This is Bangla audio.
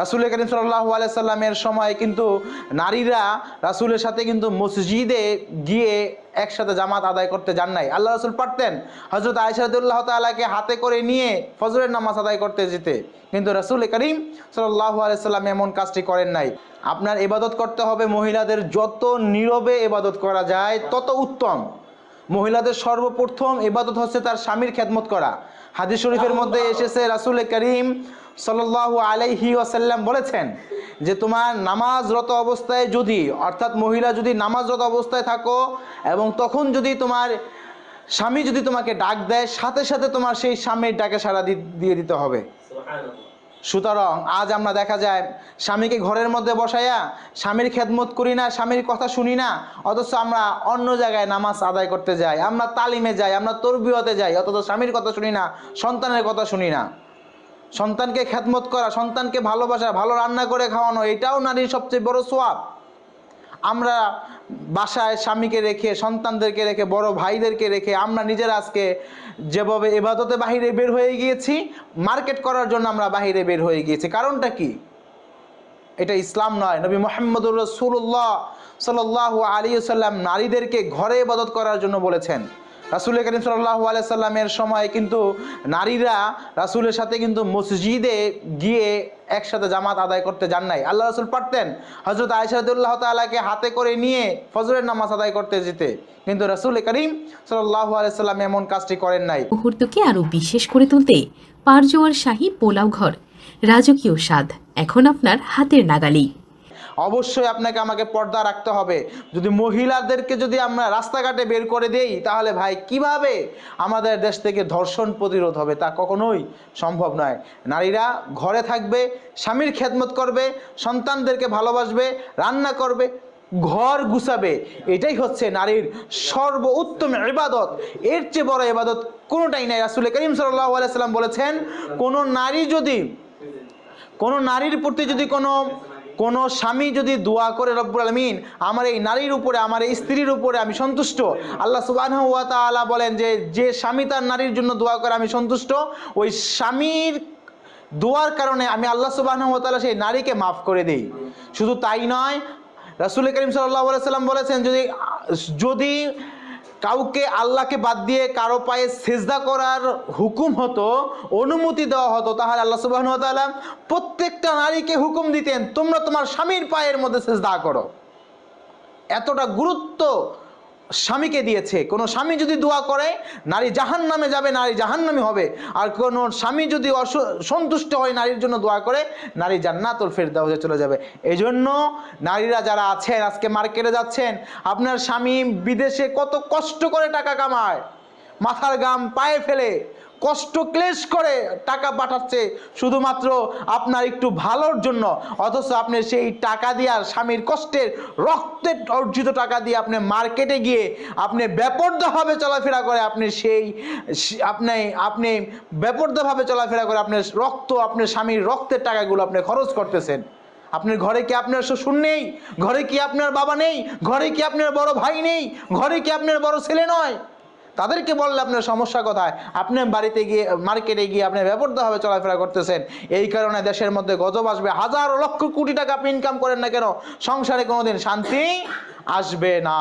রাসুল করিম সাল্লাহ আলাইসাল্লামের সময় কিন্তু নারীরা রাসুলের সাথে কিন্তু মসজিদে গিয়ে একসাথে জামাত আদায় করতে যান নাই। আল্লাহ রাসুল পারতেন হজরত আয়সাদুল্লাহ তালাকে হাতে করে নিয়ে ফজরের নামাজ আদায় করতে যেতে। কিন্তু রাসুল করিম সাল্লাহ আলাইসাল্লাম এমন কাজটি করেন নাই। আপনার এবাদত করতে হবে মহিলাদের যত নীরবে এবাদত করা যায় তত উত্তম। মহিলাদের সর্বপ্রথম এবাদত হচ্ছে তার স্বামীর খেদমত করা। হাদিস শরীফের মধ্যে এসেছে রাসুল করিম সাল্লাল্লাহু আলাইহি ওয়াসাল্লাম বলেছেন যে তোমার নামাজরত অবস্থায় যদি অর্থাৎ মহিলা যদি নামাজরত অবস্থায় থাকো এবং তখন যদি তোমার স্বামী যদি তোমাকে ডাক দেয় সাথে সাথে তোমার সেই স্বামীর ডাকে সাড়া দিয়ে দিতে হবে। সুতরাং আজ আমরা দেখা যায় স্বামীকে ঘরের মধ্যে বসাইয়া স্বামীর খেদমত করি না, স্বামীর কথা শুনি না, অথচ আমরা অন্য জায়গায় নামাজ আদায় করতে যাই, আমরা তালিমে যাই, আমরা তরবিয়তে যাই, অথচ স্বামীর কথা শুনি না, সন্তানের কথা শুনি না। সন্তানকে খেদমত করা, সন্তানকে ভালোবাসা, ভালো রান্না করে খাওয়ানো, এটাও নারীর সবচেয়ে বড় সোয়াব। আমরা বাসায় স্বামীকে রেখে, সন্তানদেরকে রেখে, বড় ভাইদেরকে রেখে আমরা নিজেরা আজকে যেভাবে এবাদতে বাহিরে বের হয়ে গিয়েছি, মার্কেট করার জন্য আমরা বাহিরে বের হয়ে গিয়েছি। কারণটা কি? এটা ইসলাম নয়। নবী মোহাম্মদুর রসুল্লাহ সাল আলী সাল্লাম নারীদেরকে ঘরে ইবাদত করার জন্য বলেছেন। রাসুল করিম সাল্লাহ আলাইসাল্লামের সময় কিন্তু নারীরা রাসুলের সাথে কিন্তু মসজিদে গিয়ে একসাথে জামাত আদায় করতে যান নাই। আল্লাহ রাসুল পারতেন হজরত আয়সাদুল্লাহ তালাকে হাতে করে নিয়ে ফজরের নামাজ আদায় করতে যেতে। কিন্তু রাসুল করিম সাল্লাহ আলাইসাল্লাম এমন কাজটি করেন নাই। মুহূর্তকে আরও বিশেষ করে তুলতে পারজোয়ার শাহী পোলাও ঘর, রাজকীয় স্বাদ, এখন আপনার হাতের নাগালেই। অবশ্যই আপনাকে আমাকে পর্দা রাখতে হবে। যদি মহিলাদেরকে যদি আমরা রাস্তাঘাটে বের করে দেই, তাহলে ভাই কীভাবে আমাদের দেশ থেকে ধর্ষণ প্রতিরোধ হবে তা কখনোই সম্ভব নয়। নারীরা ঘরে থাকবে, স্বামীর খেদমত করবে, সন্তানদেরকে ভালোবাসবে, রান্না করবে, ঘর গুছাবে। এটাই হচ্ছে নারীর সর্ব উত্তম ইবাদত। এর চেয়ে বড় ইবাদত কোনোটাই নাই। রাসুল করিম সাল্লাহ আলাইসাল্লাম বলেছেন, কোনো নারী যদি, কোনো নারীর প্রতি যদি কোনো কোনো স্বামী যদি দোয়া করে রব্বুল আলমিন, আমার এই নারীর উপরে, আমার এই স্ত্রীর উপরে আমি সন্তুষ্ট? আল্লাহ সুবাহ তাআলা বলেন যে যে স্বামী তার নারীর জন্য দোয়া করে আমি সন্তুষ্ট, ওই স্বামীর দোয়ার কারণে আমি আল্লাহ সুবাহ সেই নারীকে মাফ করে দিই। শুধু তাই নয়, রাসুল করিম সাল্লাহ সাল্লাম বলেছেন, যদি যদি কাউকে আল্লাহকে বাদ দিয়ে কারও পায়ে সেজদা করার হুকুম হতো, অনুমতি দেওয়া হতো, তাহলে আল্লাহ সুবাহ প্রত্যেকটা নারীকে হুকুম দিতেন, তোমরা তোমার স্বামীর পায়ের মধ্যে সেজদা করো। এতটা গুরুত্ব স্বামীকে দিয়েছে। কোনো স্বামী যদি দোয়া করে, নারী জাহান নামে যাবে, নারী জাহান নামে হবে। আর কোনো স্বামী যদি সন্তুষ্ট হয়, নারীর জন্য দোয়া করে, নারী জান্নাতুল দেওয়া চলে যাবে। এই জন্য নারীরা যারা আছেন, আজকে মার্কেটে যাচ্ছেন, আপনার স্বামী বিদেশে কত কষ্ট করে টাকা কামায়, মাথার গাম পায়ে ফেলে। কষ্ট ক্লেশ করে টাকা পাঠাচ্ছে শুধুমাত্র আপনার একটু ভালোর জন্য। অথচ আপনি সেই টাকা দিয়ে স্বামীর কষ্টের রক্তের অর্জিত টাকা দিয়ে আপনি মার্কেটে গিয়ে আপনি বেপর্দাভাবে চলাফেরা করে আপনি সেই আপনি আপনি বেপর্দাভাবে চলাফেরা করে আপনার রক্ত আপনার স্বামীর রক্তের টাকাগুলো আপনি খরচ করতেছেন। আপনার ঘরে কি আপনার শ্বশুর নেই? ঘরে কি আপনার বাবা নেই? ঘরে কি আপনার বড় ভাই নেই? ঘরে কি আপনার বড় ছেলে নয়? তাদেরকে বললে আপনার সমস্যা কোথায়? আপনি বাড়িতে গিয়ে, মার্কেটে গিয়ে আপনি ব্যাপারভাবে চলাফেরা করতেছেন। এই কারণে দেশের মধ্যে গজব আসবে। হাজারো লক্ষ কোটি টাকা আপনি ইনকাম করেন না কেন? সংসারে কোনোদিন শান্তি আসবে না।